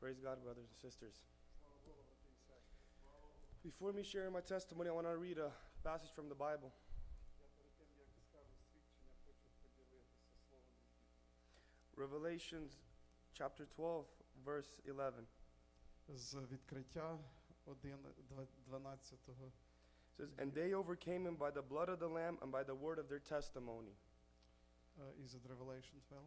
Praise God, brothers and sisters. Before me sharing my testimony, I want to read a passage from the Bible. Revelations chapter 12, verse 11. з відкриття 1, 12. It says, And they overcame him by the blood of the Lamb and by the word of their testimony. Uh, is it Revelation 12?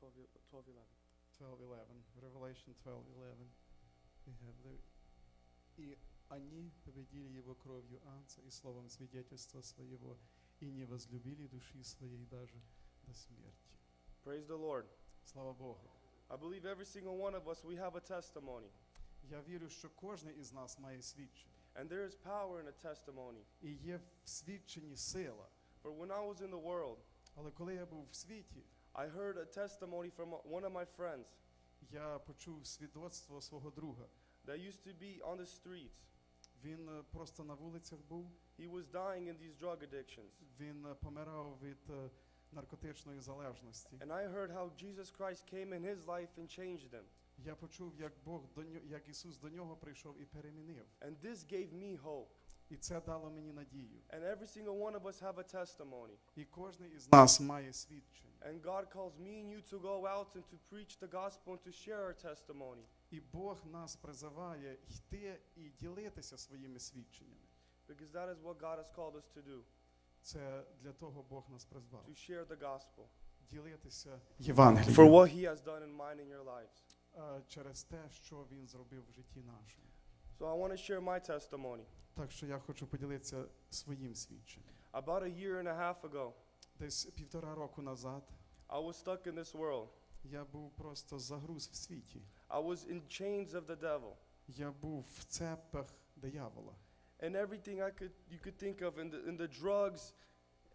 12, 12 11. 12, 11. Revelation 12, 11. We have there. И они победили его кровью Анца и словом свидетельства своего, и не возлюбили души своей даже до смерти. Praise the Lord. Слава Богу. I believe every single one of us, we have a testimony. Я вірю, що кожен із нас має свідчення. And there is power in a testimony. І є в свідченні сила. For when I was in the world, Але коли я був в світі, I heard a testimony from one of my friends я почув свідоцтво свого друга. that used to be on the streets. Він е, просто на вулицях був, He was dying in these drug addictions. він е, помирав від е, наркотичної залежності. And I heard how Jesus Christ came in his life and changed him. Я почув, як Бог до нього, як Ісус до нього прийшов і перемінив. And this gave me hope. І це дало мені надію. And every single one of us have a testimony. І кожен із нас має свідчення. And God calls me and you to go out and to preach the gospel and to share our testimony. І Бог нас призиває йти і ділитися своїми свідченнями. Because that is what God has called us to do, Це для того Бог нас призвав. to share the gospel. Ділитися For what he has done in mine and your lives. е, через те, що він зробив в житті нашому. So I want to share my testimony. Так що я хочу поділитися своїм свідченням. About a year and a half ago, Десь півтора року назад I was stuck in this world. я був просто загруз в світі. I was in chains of the devil. Я був в цепах диявола. And everything I could you could think of in the in the drugs,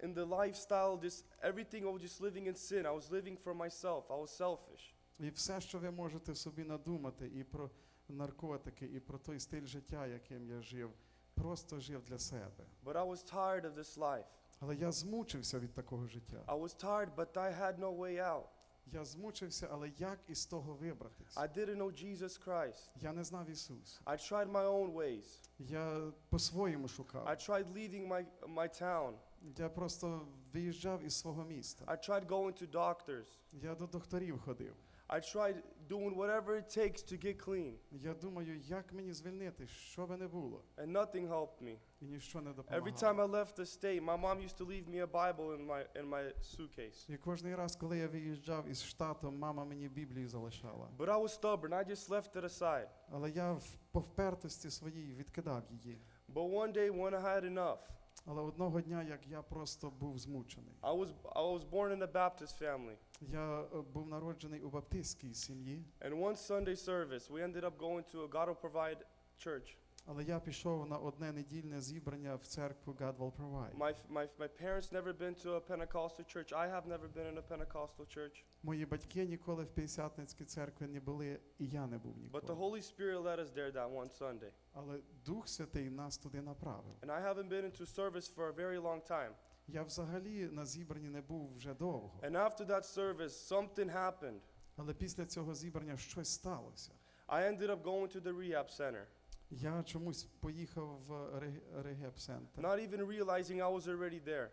in the lifestyle, just everything I was just living in sin. I was living for myself. I was selfish. І все, що ви можете собі надумати, і про наркотики, і про той стиль життя, яким я жив, просто жив для себе. But I was tired of this life. Але я змучився від такого життя. I was tired, but I had no way out. Я змучився, але як із того вибратись? I didn't know Jesus Christ. Я не знав Ісуса. I tried my own ways. Я по-своєму шукав. I tried leaving my, my town. Я просто виїжджав із свого міста. I tried going to doctors. Я до докторів ходив. I tried doing whatever it takes to get clean, Я думаю, як мені звільнити, що би не було, and nothing helped me. і ніщо не Every time допомагало. I left the state, my mom used to leave me a Bible in my in my suitcase. І кожен раз, коли я виїжджав із штату, мама мені Біблію залишала. But I was stubborn. I just left it aside. Але я в по впертості своїй відкидав її. But one day, when I had enough, Але одного дня, як я просто був змучений. I was I was born in a Baptist family, Я е, був народжений у баптистській сім'ї, and one Sunday service, we ended up going to a God will provide church. Але я пішов на одне недільне зібрання в церкву God Will Provide. My my my parents never been to a Pentecostal church. I have never been in a Pentecostal church. Мої батьки ніколи в П'ятдесятницькій церкві не були, і я не був But the. Holy Spirit led us there that one Sunday, Але Дух Святий нас туди направив. and I haven't been into service for a very long time. Я взагалі на зібранні не був вже довго. And after that service, something happened. Але після цього зібрання щось сталося. I ended up going to the rehab center, Я чомусь поїхав в рег- регеп-центр. not even realizing I was already there.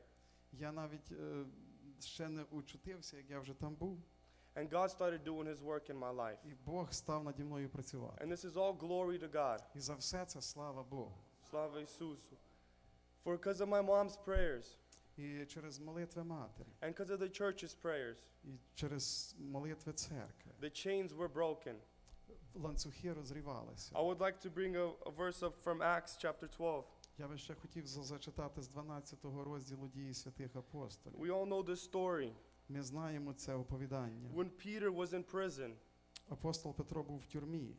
Я навіть е, ще не учутився, як я вже там був. And God started doing His work in my life. І Бог став наді мною працювати. And this is all glory to God. І за все це слава Богу. Slava Isusu. For because of my mom's prayers І через молитви матері, and because of the church's prayers, і через молитви церкви. the chains were broken. Ланцюги розрівалися. I would like to bring a, a verse up from Acts chapter 12. Я би ще хотів за- зачитати з 12 розділу дії святих апостолів. We all know this story. Ми знаємо це оповідання. When Peter was in prison, Апостол Петро був в тюрмі,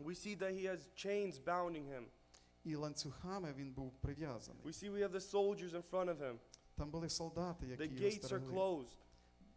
we see that he has chains bounding him. і ланцюгами він був прив'язаний. We see we have the soldiers in front of him. Там були солдати, The які його gates are стерегли. closed.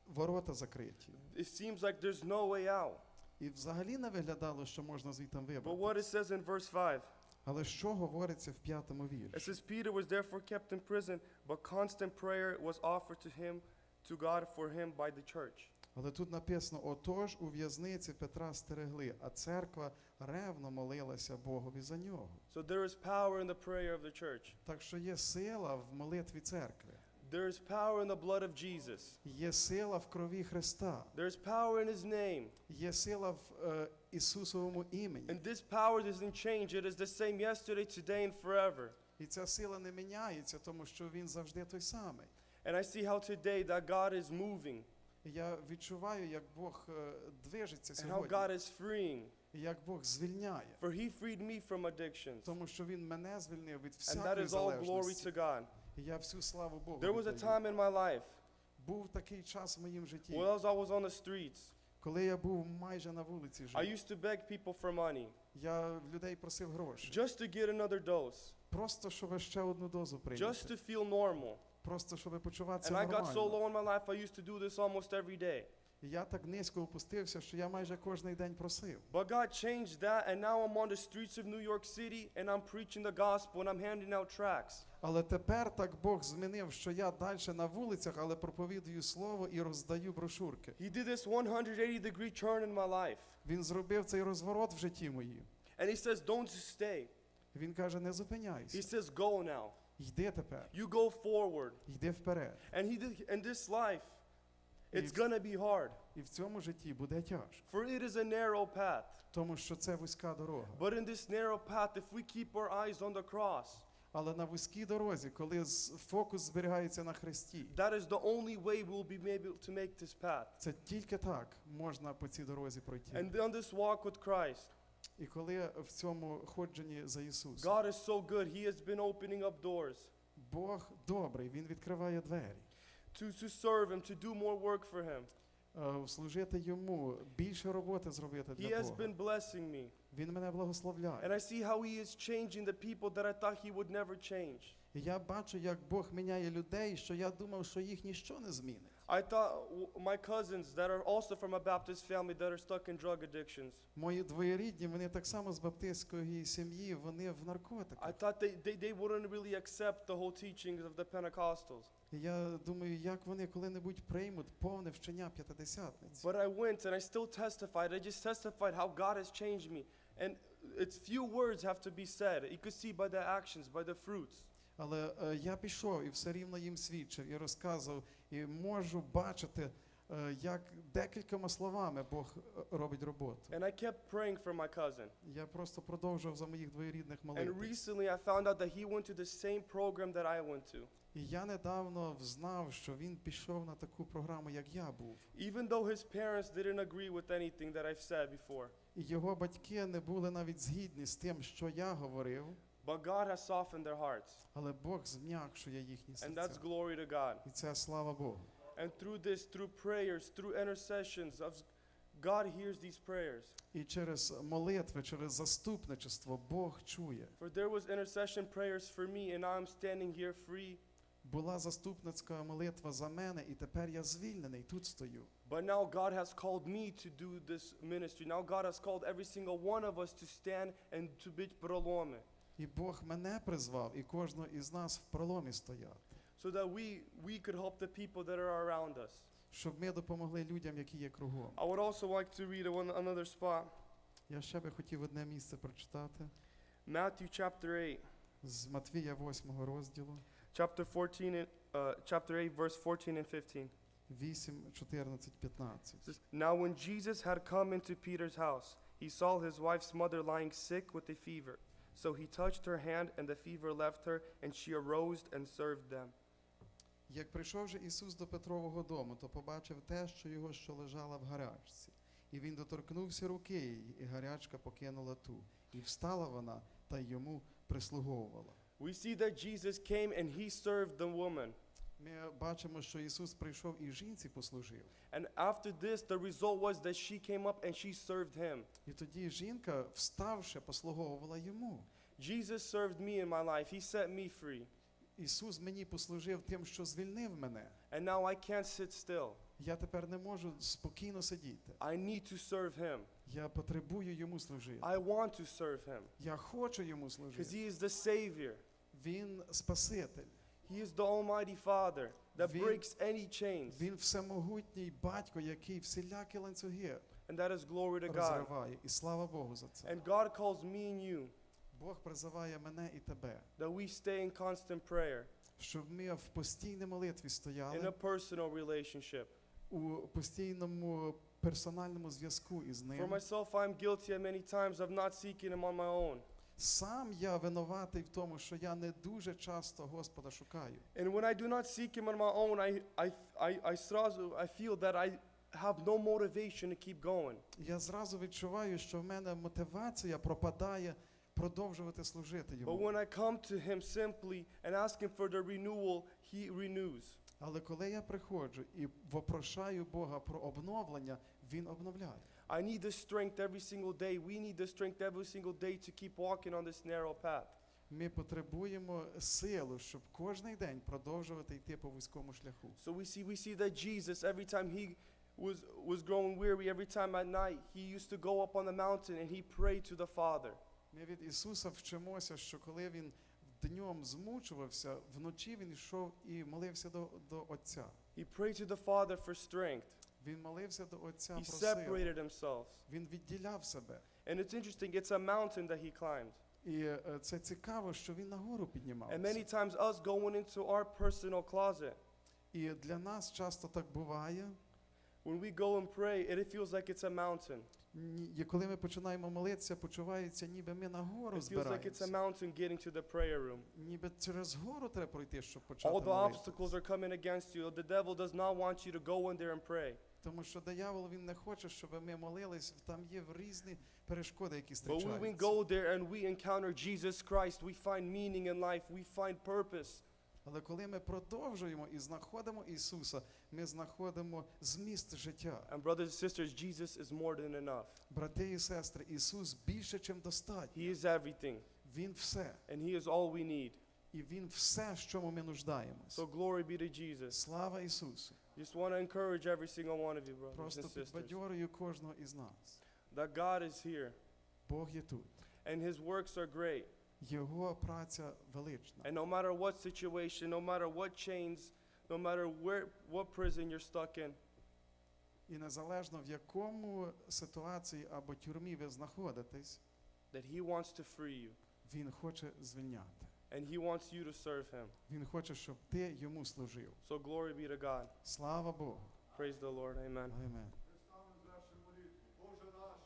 Ворота закриті. It seems like there's no way out. І взагалі не виглядало, що можна звідти But what it says in verse 5 Але що говориться в п'ятому it вірші? says, Peter was therefore kept in prison, but constant prayer was offered to him, to God for him by the church. Але тут написано: отож у в'язниці Петра стерегли, а церква ревно молилася Богові за нього. So there is power in the prayer of the church. Так що є сила в молитві церкви, There is power in the blood of Jesus. є сила в крові Христа, There is power in his name. є сила в е, Ісусовому імені. And this power doesn't change. It is the same yesterday, today, and forever. І ця сила не міняється, тому що він завжди той самий. And I see how today that God is moving І Я відчуваю, як Бог е, движеться and how сьогодні, God is freeing. і як Бог звільняє, For he freed me from addictions. тому що він мене звільнив від And that всякої is all glory залежності. to God. І я всю славу Богу. There was a віддаю. time in my life Був такий час в моїм житті, when I was on the streets. коли я був майже на вулиці I жив. used to beg people for money Я в людей просив гроші. just to get another dose, Просто щоб ще одну дозу just прийняти. to feel normal. Просто щоб почуватися And I got so нормально. low in my life, I used to do this almost every day. І я так низько опустився, що я майже кожен день просив. But God changed that, and now I'm on the streets of New York City and I'm preaching the gospel and I'm handing out tracts. Але тепер так Бог змінив, що я далі на вулицях, але проповідую слово і роздаю брошурки. He did this 180 degree turn in my life. Він зробив цей розворот в житті моїм. And He says, Don't stay. Він каже: не зупиняйся." He says, Go now. йди тепер, You go forward. йди вперед. And He did, in this life, it's gonna be hard. І в цьому житті буде тяжко, For it is a narrow path. тому що це вузька дорога. But in this narrow path, if we keep our eyes on the cross, Але на вузькій дорозі, коли фокус зберігається на Христі, that is the only way we'll be able to make this path. це тільки так можна по цій дорозі пройти. And on this walk with Christ, І коли в цьому ходженні за Ісусом, God is so good. He has been opening up doors Бог добрий, Він відкриває двері. to, to serve Him, to do more work for Him. Е, Служити йому, більше роботи зробити He для has Бога. been blessing me. Він мене And благословляє. I see how He is changing the people that I thought He would never change. І я бачу, як Бог міняє людей, що я думав, що їх ніщо не змінить. I thought w- my cousins that are also from a Baptist family that are stuck in drug addictions, Мої двоєрідні, вони так само з баптистської сім'ї, вони в I наркотиках. thought they, they, they wouldn't really accept the whole teachings of the Pentecostals. І я думаю, як вони коли-небудь приймуть повне вчення п'ятидесятниці. But I went and I still testified. I just testified how God has changed me. And it's few words have to be said. You could see by the actions, by the fruits. Але е, я пішов і все рівно їм свідчив і розказував, і можу бачити, е, як декількома словами Бог е, робить роботу. And I kept praying for my cousin. Я просто продовжував за моїх двоєрідних And молитв. recently I found out that he went to the same program that I went to. І я недавно взнав, що він пішов на таку програму, як я був. Even though his parents didn't agree with anything that I've said before. І його батьки не були навіть згідні з тим, що я говорив, But God has softened their hearts. але Бог зм'якшує їхні And that's серця. glory to God. І це слава Богу. And through this, through prayers, through intercessions, of God hears these prayers. І через молитви, через заступничество Бог чує. For there was intercession prayers for me, and now I'm standing here free. Була заступницька молитва за мене, і тепер я звільнений, тут стою. But now God has called me to do this ministry. Now God has called every single one of us to stand and to be prolome, І Бог мене призвав, і кожного із нас в проломі стояти, so that we we could help the people that are around us. щоб ми допомогли людям, які є кругом. I would also like to read one another spot, Я ще би хотів одне місце прочитати Matthew chapter 8, з Матвія 8 розділу, chapter 14, and, uh, chapter 8, verse 14 and 15. 8, 14, 15. It says, Now when Jesus had come into Peter's house, he saw his wife's mother lying sick with a fever. So he touched her hand, and the fever left her, and she arose and served them. Як прийшов же Ісус до Петрового дому, то побачив те, що його що лежала в гарячці. І він доторкнувся руки її, і гарячка покинула ту. І встала вона, та йому прислуговувала. We see that Jesus came and he served the woman. Ми бачимо, що Ісус прийшов і жінці послужив. And after this, the result was that she came up and she served him. І тоді жінка, вставши, послуговувала йому. Jesus served me in my life. He set me free. Ісус мені послужив тим, що звільнив мене. And now I can't sit still. Я тепер не можу спокійно сидіти. I need to serve him. Я потребую йому служити. I want to serve him Я хочу йому because he is the Savior. Він Спаситель, He is the Almighty Father. that Він- breaks any chains. Він всемогутній батько, який всілякі ланцюги And that is glory to God. розриває. І слава Богу за це. And God calls me and you Бог призиває мене і тебе, that we stay in constant prayer, щоб ми в постійній молитві in a стояли personal relationship. у постійному персональному зв'язку із For ним. myself, I'm guilty at many times of not seeking Him on my own. Сам я винуватий в тому, що я не дуже часто Господа шукаю. And when I do not seek Him on my own, I, I, I, I, srazu- I feel that I have no motivation to keep going. Я зразу відчуваю, що в мене мотивація пропадає продовжувати служити But when I come to Him simply and ask Him for the renewal, He renews. Але коли я приходжу і вопрошаю Бога про обновлення, він обновляє. I need the strength every single day. We need the strength every single day to keep walking on this narrow path. Ми потребуємо силу, щоб кожен день продовжувати йти по вузькому шляху. So we see, we see that Jesus, every time he was, was growing weary, every time at night, he used to go up on the mountain and he prayed to the Father. Ми від Ісуса вчимося, що коли він днем змучувався, вночі він йшов і молився до, до Отця. He prayed to the Father for strength. Він молився до Отця He про силу. separated himself. Він відділяв себе. And it's interesting, it's a mountain that he climbed. І е, це цікаво, що він нагору піднімався. And many times, us going into our personal closet, І для нас часто так буває. when we go and pray, it, it feels like it's a mountain. Ні- І коли ми починаємо молитися, почувається, ніби ми нагору It feels like it's a збираємося. mountain getting to the prayer room. Ніби через гору треба пройти, щоб почати All the молитися. obstacles are coming against you. The devil does not want you to go in there and pray. Тому що диявол він не хоче, щоб ми молились. Там є різні перешкоди, які But when we go there and we encounter Jesus Christ, we find meaning in life, we find purpose. Але коли ми продовжуємо і знаходимо Ісуса, ми знаходимо зміст життя. And brothers and sisters, Jesus is more than enough. Брати і сестри, Ісус більше, чим достатньо. He is everything, Він все. and He is all we need. І Він все, чому ми нуждаємося. So glory be to Jesus. Слава Ісусу! Just want to encourage every single one of you, brothers Просто and sisters, підбадьорюю кожного із нас. that God is here, Бог є тут. and His works are great. Його праця велична. And no matter what situation, no matter what chains, no matter where, what prison you're stuck in, І незалежно в якому ситуації або тюрмі ви знаходитесь, that He wants to free you, Він хоче звільняти. and He wants you to serve Him. Він хоче, щоб ти йому служив. So glory be to God. Слава Богу. Praise the Lord. Amen. Амінь.